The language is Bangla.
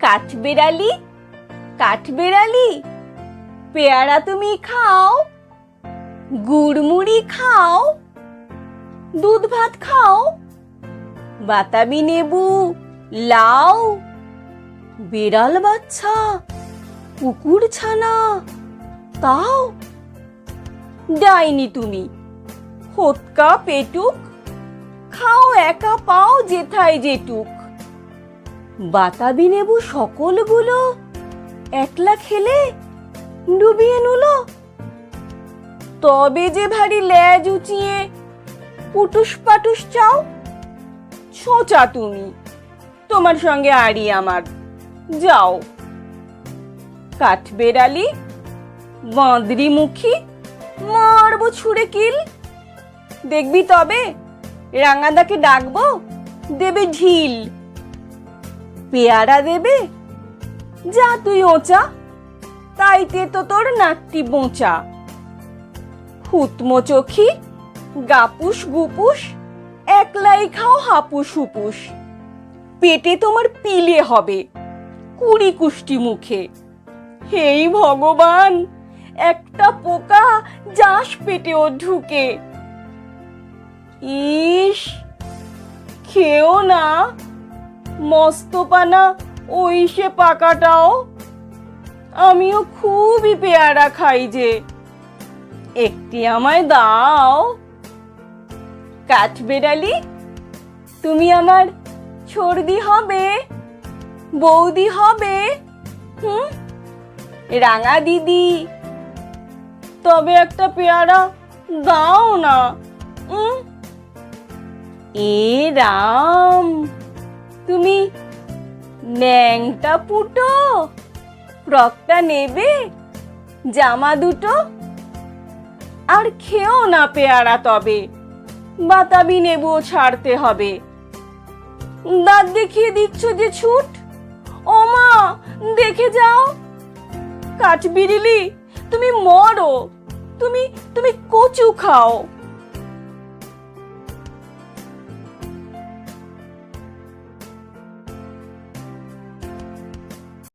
কাঠবেড়ালি? কাঠবেড়ালি? পেয়ারা তুমি খাও? গুড়মুড়ি খাও? দুধ ভাত খাও? বাতাবি নেবু? লাউ? বিড়াল বাচ্চা? কুকুর ছানা? তাও? ডাইনি তুমি। হোতকা পেটুক? খাও একা পাও যেথায় যেটুক। বাতাবি নেবু সকলগুলো? একলা খেলে ডুবিয়ে নুলো? তবে যে ভারী ল্যাজ উঁচিয়ে পুটুস পাটুস চাও? ছোঁচা তুমি। তোমার সঙ্গে আড়ি আমার। যাও। কাঠবেড়ালি বাঁদরি মুখী মারবো ছুঁড়ে কিল। দেখবি তবে, রাঙাদাকে ডাকবো, দেবে ঢিল পেয়ারা দেবে? যা তুই ওচা তাইতে তো তোর নাকটি বোঁচা। হুতমো চোখি, গাপুস গুপুস, একলাই খাও হাপুস হুপুস। পেটে তোমার পিলে হবে, কুড়ি কুষ্টি মুখে। হেই ভগবান, একটা পোকা যাস পেটে ও ঢুকে। ইস, খেও না। মস্তপানা ওই সে পাকাটাও। আমিও খুবই পেয়ারা খাই যে। একটি আমায় দাও। কাঠবেড়ালি তুমি আমার ছর্দি হবে, বৌদি হবে, হুম? রাঙা দিদি, তবে একটা পেয়ারা দাও না। এ রাম। ন্যাংটা পুটো। ফ্রকটা নেবে? জামা দুটো? আর খেও না পেয়ারা তবে। বাতাবি নেবুও ছাড়তে হবে। দাঁত দেখিয়ে দিচ্ছ যে ছুট? ও মা, দেখে যাও। কাঠবিড়িলি, তুমি মরো। তুমি তুমি কচু খাও।